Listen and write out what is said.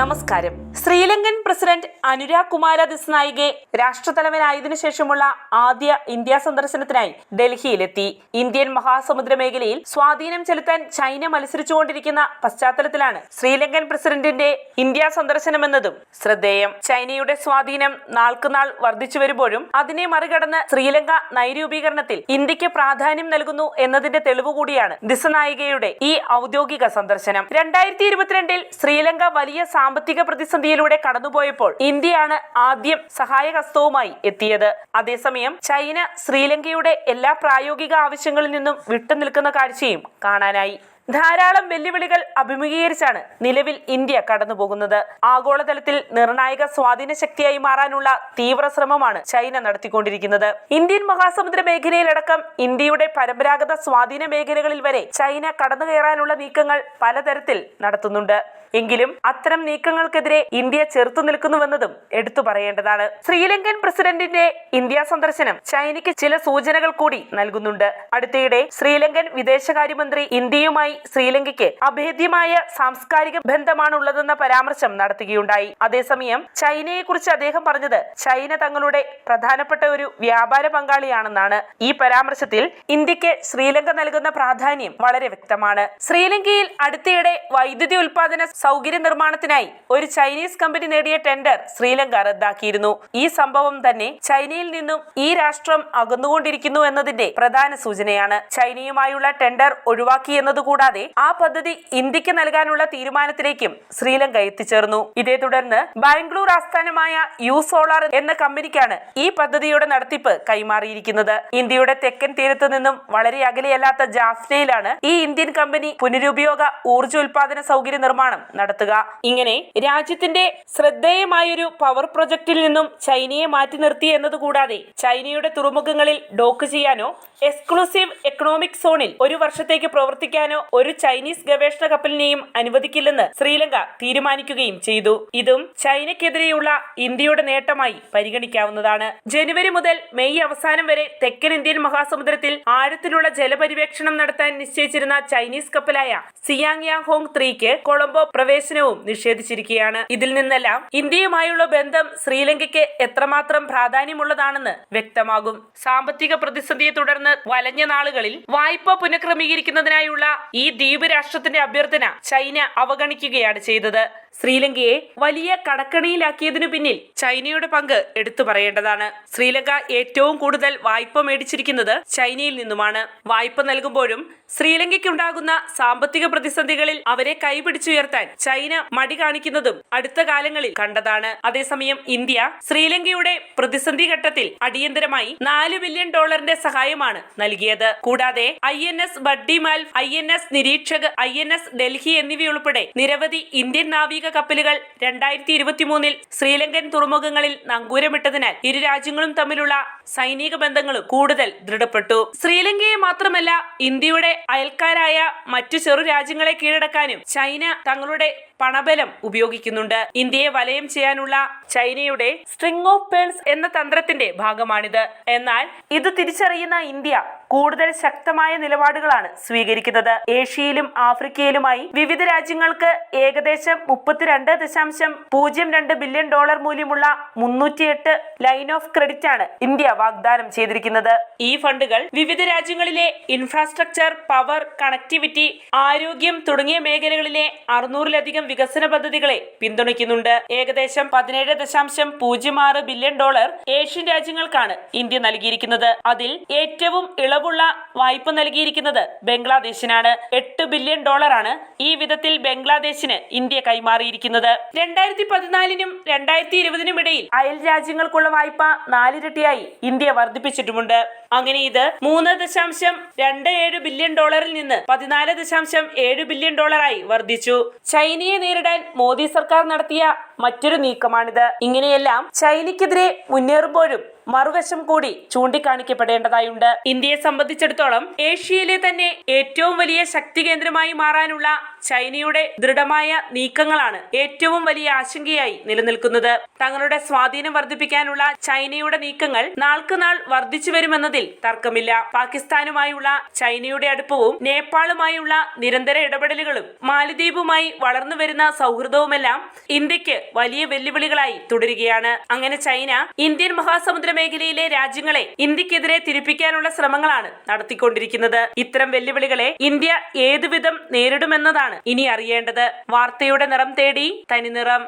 നമസ്കാരം. ശ്രീലങ്കൻ പ്രസിഡന്റ് അനുരാഗ് കുമാര ദിസ്നായികെ രാഷ്ട്രതലവനായതിനു ശേഷമുള്ള ആദ്യ ഇന്ത്യ സന്ദർശനത്തിനായി ഡൽഹിയിലെത്തി. ഇന്ത്യൻ മഹാസമുദ്ര മേഖലയിൽ സ്വാധീനം ചെലുത്താൻ ചൈന മത്സരിച്ചുകൊണ്ടിരിക്കുന്ന പശ്ചാത്തലത്തിലാണ് ശ്രീലങ്കൻ പ്രസിഡന്റിന്റെ ഇന്ത്യ സന്ദർശനമെന്നതും. ശ്രദ്ധേയം. ചൈനയുടെ സ്വാധീനം നാൾക്കുനാൾ വർദ്ധിച്ചു വരുമ്പോഴും അതിനെ മറികടന്ന് ശ്രീലങ്ക നൈരൂപീകരണത്തിൽ ഇന്ത്യയ്ക്ക് പ്രാധാന്യം നൽകുന്നു എന്നതിന്റെ തെളിവ് കൂടിയാണ് ദിസനായികയുടെ ഈ ഔദ്യോഗിക സന്ദർശനം. രണ്ടായിരത്തി ഇരുപത്തിരണ്ടിൽ ശ്രീലങ്ക വലിയ സാമ്പത്തിക പ്രതിസന്ധിയിലൂടെ കടന്നുപോയപ്പോൾ ഇന്ത്യയാണ് ആദ്യം സഹായഹസ്തവുമായി എത്തിയത്. അതേസമയം ചൈന ശ്രീലങ്കയുടെ എല്ലാ പ്രായോഗിക ആവശ്യങ്ങളിൽ നിന്നും വിട്ടുനിൽക്കുന്ന കാഴ്ചയും കാണാനായി. ധാരാളം വെല്ലുവിളികൾ അഭിമുഖീകരിച്ചാണ് നിലവിൽ ഇന്ത്യ കടന്നുപോകുന്നത്. ആഗോളതലത്തിൽ നിർണായക സ്വാധീന ശക്തിയായി മാറാനുള്ള തീവ്ര ശ്രമമാണ് ചൈന നടത്തിക്കൊണ്ടിരിക്കുന്നത്. ഇന്ത്യൻ മഹാസമുദ്ര മേഖലയിലടക്കം ഇന്ത്യയുടെ പരമ്പരാഗത സ്വാധീന മേഖലകളിൽ വരെ ചൈന കടന്നു കയറാനുള്ള നീക്കങ്ങൾ പലതരത്തിൽ നടത്തുന്നുണ്ട്. എങ്കിലും അത്തരം നീക്കങ്ങൾക്കെതിരെ ഇന്ത്യ ചെറുത്തു നിൽക്കുന്നുവെന്നതും എടുത്തു പറയേണ്ടതാണ്. ശ്രീലങ്കൻ പ്രസിഡന്റിന്റെ ഇന്ത്യ സന്ദർശനം ചൈനയ്ക്ക് ചില സൂചനകൾ കൂടി നൽകുന്നുണ്ട്. അടുത്തിടെ ശ്രീലങ്കൻ വിദേശകാര്യമന്ത്രി ഇന്ത്യയുമായി ശ്രീലങ്കയ്ക്ക് അഭേദ്യമായ സാംസ്കാരിക ബന്ധമാണുള്ളതെന്ന പരാമർശം നടത്തുകയുണ്ടായി. അതേസമയം ചൈനയെക്കുറിച്ച് അദ്ദേഹം പറഞ്ഞത് ചൈന തങ്ങളുടെ പ്രധാനപ്പെട്ട ഒരു വ്യാപാര പങ്കാളിയാണെന്നാണ്. ഈ പരാമർശത്തിൽ ഇന്ത്യയ്ക്ക് ശ്രീലങ്ക നൽകുന്ന പ്രാധാന്യം വളരെ വ്യക്തമാണ്. ശ്രീലങ്കയിൽ അടുത്തിടെ വൈദ്യുതി ഉൽപാദന സൗകര്യ നിർമ്മാണത്തിനായി ഒരു ചൈനീസ് കമ്പനി നേടിയ ടെൻഡർ ശ്രീലങ്ക റദ്ദാക്കിയിരുന്നു. ഈ സംഭവം തന്നെ ചൈനയിൽ നിന്നും ഈ രാഷ്ട്രം അകന്നുകൊണ്ടിരിക്കുന്നു എന്നതിന്റെ പ്രധാന സൂചനയാണ്. ചൈനയുമായുള്ള ടെൻഡർ ഒഴിവാക്കി എന്നതുകൂടാതെ ആ പദ്ധതി ഇന്ത്യയ്ക്ക് നൽകാനുള്ള തീരുമാനത്തിലേക്കും ശ്രീലങ്ക എത്തിച്ചേർന്നു. ഇതേ തുടർന്ന് ബാംഗ്ലൂർ ആസ്ഥാനമായ യു സോളാർ എന്ന കമ്പനിക്കാണ് ഈ പദ്ധതിയുടെ നടത്തിപ്പ് കൈമാറിയിരിക്കുന്നത്. ഇന്ത്യയുടെ തെക്കൻ തീരത്ത് നിന്നും വളരെ അകലെയല്ലാത്ത ജാഫ്നയിലാണ് ഈ ഇന്ത്യൻ കമ്പനി പുനരുപയോഗ ഊർജ ഉൽപാദന സൗകര്യ നിർമ്മാണം നടത്തുക. ഇങ്ങനെ രാജ്യത്തിന്റെ ശ്രദ്ധേയമായൊരു പവർ പ്രൊജക്ടിൽ നിന്നും ചൈനയെ മാറ്റി നിർത്തി എന്നതുകൂടാതെ ചൈനയുടെ തുറമുഖങ്ങളിൽ ഡോക്ക് ചെയ്യാനോ എക്സ്ക്ലൂസീവ് എക്കണോമിക് സോണിൽ ഒരു വർഷത്തേക്ക് പ്രവർത്തിക്കാനോ ഒരു ചൈനീസ് ഗവേഷണ കപ്പലിനെയും അനുവദിക്കില്ലെന്ന് ശ്രീലങ്ക തീരുമാനിക്കുകയും ചെയ്തു. ഇതും ചൈനയ്ക്കെതിരെയുള്ള ഇന്ത്യയുടെ നേട്ടമായി പരിഗണിക്കാവുന്നതാണ്. ജനുവരി മുതൽ മെയ് അവസാനം വരെ തെക്കൻ ഇന്ത്യൻ മഹാസമുദ്രത്തിൽ ആഴത്തിലുള്ള ജലപര്യവേക്ഷണം നടത്താൻ നിശ്ചയിച്ചിരുന്ന ചൈനീസ് കപ്പലായ സിയാങ് യാങ് ഹോങ് ത്രീക്ക് കൊളംബോ പ്രവേശനവും നിഷേധിച്ചിരിക്കുകയാണ്. ഇതിൽ നിന്നെല്ലാം ഇന്ത്യയുമായുള്ള ബന്ധം ശ്രീലങ്കയ്ക്ക് എത്രമാത്രം പ്രാധാന്യമുള്ളതാണെന്ന് വ്യക്തമാകും. സാമ്പത്തിക പ്രതിസന്ധിയെ തുടർന്ന് വലഞ്ഞ നാളുകളിൽ വായ്പ പുനഃക്രമീകരിക്കുന്നതിനായുള്ള ഈ ദ്വീപ് രാഷ്ട്രത്തിന്റെ അഭ്യർത്ഥന ചൈന അവഗണിക്കുകയാണ് ചെയ്തത്. ശ്രീലങ്കയെ വലിയ കടക്കണിയിലാക്കിയതിനു പിന്നിൽ ചൈനയുടെ പങ്ക് എടുത്തു പറയേണ്ടതാണ്. ശ്രീലങ്ക ഏറ്റവും കൂടുതൽ വായ്പ മേടിച്ചിരിക്കുന്നത് ചൈനയിൽ നിന്നുമാണ്. വായ്പ നൽകുമ്പോഴും ശ്രീലങ്കയ്ക്കുണ്ടാകുന്ന സാമ്പത്തിക പ്രതിസന്ധികളിൽ അവരെ കൈപിടിച്ചുയർത്താൻ ചൈന മടി കാണിക്കുന്നതും അടുത്ത കാലങ്ങളിൽ കണ്ടതാണ്. അതേസമയം ഇന്ത്യ ശ്രീലങ്കയുടെ പ്രതിസന്ധി ഘട്ടത്തിൽ അടിയന്തരമായി നാല് ബില്യൺ ഡോളറിന്റെ സഹായമാണ് നൽകിയത്. കൂടാതെ I N S Baddimal I N S Nirikshak I N S Delhi എന്നിവയുൾപ്പെടെ നിരവധി ഇന്ത്യൻ നാവിക കപ്പലുകൾ രണ്ടായിരത്തി ഇരുപത്തിമൂന്നിൽ ശ്രീലങ്കൻ തുറമുഖങ്ങളിൽ നങ്കൂരമിട്ടതിനാൽ ഇരു രാജ്യങ്ങളും തമ്മിലുള്ള സൈനിക ബന്ധങ്ങൾ കൂടുതൽ ദൃഢപ്പെട്ടു. ശ്രീലങ്കയെ മാത്രമല്ല ഇന്ത്യയുടെ അയൽക്കാരായ മറ്റു ചെറു രാജ്യങ്ങളെ കീഴടക്കാനും ചൈന തങ്ങളുടെ പണബലം ഉപയോഗിക്കുന്നുണ്ട്. ഇന്ത്യയെ വലയം ചെയ്യാനുള്ള ചൈനയുടെ സ്ട്രിംഗ് ഓഫ് പേൾസ് എന്ന തന്ത്രത്തിന്റെ ഭാഗമാണിത്. എന്നാൽ ഇത് തിരിച്ചറിയുന്ന ഇന്ത്യ കൂടുതൽ ശക്തമായ നിലപാടുകളാണ് സ്വീകരിക്കുന്നത്. ഏഷ്യയിലും ആഫ്രിക്കയിലുമായി വിവിധ രാജ്യങ്ങൾക്ക് ഏകദേശം മുപ്പത്തിരണ്ട് ദശാംശം പൂജ്യം രണ്ട് ബില്യൺ ഡോളർ മൂല്യമുള്ള മുന്നൂറ്റിയെട്ട് ലൈൻ ഓഫ് ക്രെഡിറ്റ് ആണ് ഇന്ത്യ വാഗ്ദാനം ചെയ്തിരിക്കുന്നത്. ഈ ഫണ്ടുകൾ വിവിധ രാജ്യങ്ങളിലെ ഇൻഫ്രാസ്ട്രക്ചർ പവർ കണക്ടിവിറ്റി ആരോഗ്യം തുടങ്ങിയ മേഖലകളിലെ അറുന്നൂറിലധികം വികസന പദ്ധതികളെ പിന്തുണയ്ക്കുന്നുണ്ട്. ഏകദേശം പതിനേഴ് ദശാംശം പൂജ്യം ആറ് ബില്യൺ ഡോളർ ഏഷ്യൻ രാജ്യങ്ങൾക്കാണ് ഇന്ത്യ നൽകിയിരിക്കുന്നത്. അതിൽ ഏറ്റവും ഇളവുള്ള വായ്പ നൽകിയിരിക്കുന്നത് ബംഗ്ലാദേശിനാണ്. എട്ട് ബില്യൺ ഡോളറാണ് ഈ വിധത്തിൽ ബംഗ്ലാദേശിന് ഇന്ത്യ കൈമാറിയിരിക്കുന്നത്. രണ്ടായിരത്തി പതിനാലിനും രണ്ടായിരത്തി ഇരുപതിനും ഇടയിൽ അയൽ രാജ്യങ്ങൾക്കുള്ള വായ്പ നാലിരട്ടിയായി ഇന്ത്യ വർദ്ധിപ്പിച്ചിട്ടുമുണ്ട്. അങ്ങനെ ഇത് മൂന്ന് ദശാംശം രണ്ട് ഏഴ് ബില്യൺ ഡോളറിൽ നിന്ന് പതിനാല് ദശാംശം ഏഴ് ബില്യൺ ഡോളറായി വർദ്ധിച്ചു. ചൈനയെ നേരിടാൻ മോദി സർക്കാർ നടത്തിയ മറ്റൊരു നീക്കമാണിത്. ഇങ്ങനെയെല്ലാം ചൈനയ്ക്കെതിരെ മുന്നേറുമ്പോഴും മറുവശം കൂടി ചൂണ്ടിക്കാണിക്കപ്പെടേണ്ടതായുണ്ട്. ഇന്ത്യയെ സംബന്ധിച്ചിടത്തോളം ഏഷ്യയിലെ തന്നെ ഏറ്റവും വലിയ ശക്തി കേന്ദ്രമായി മാറാനുള്ള ചൈനയുടെ ദൃഢമായ നീക്കങ്ങളാണ് ഏറ്റവും വലിയ ആശങ്കയായി നിലനിൽക്കുന്നത്. തങ്ങളുടെ സ്വാധീനം വർദ്ധിപ്പിക്കാനുള്ള ചൈനയുടെ നീക്കങ്ങൾ നാൾക്ക് നാൾ വർദ്ധിച്ചു വരുമെന്നതിൽ തർക്കമില്ല. പാകിസ്ഥാനുമായുള്ള ചൈനയുടെ അടുപ്പവും നേപ്പാളുമായുള്ള നിരന്തര ഇടപെടലുകളും മാലദ്വീപുമായി വളർന്നു വരുന്ന സൗഹൃദവുമെല്ലാം ഇന്ത്യയ്ക്ക് വലിയ വെല്ലുവിളികളായി തുടരുകയാണ്. അങ്ങനെ ചൈന ഇന്ത്യൻ മഹാസമുദ്ര മേഖലയിലെ രാജ്യങ്ങളെ ഇന്ത്യക്കെതിരെ തിരിപ്പിക്കാനുള്ള ശ്രമങ്ങളാണ് നടത്തിക്കൊണ്ടിരിക്കുന്നത്. ഇത്തരം വെല്ലുവിളികളെ ഇന്ത്യ ഏതുവിധം നേരിടുമെന്നതാണ് ഇനി അറിയേണ്ടത്. വാർത്തയുടെ നിറം തേടി തനിനിറം.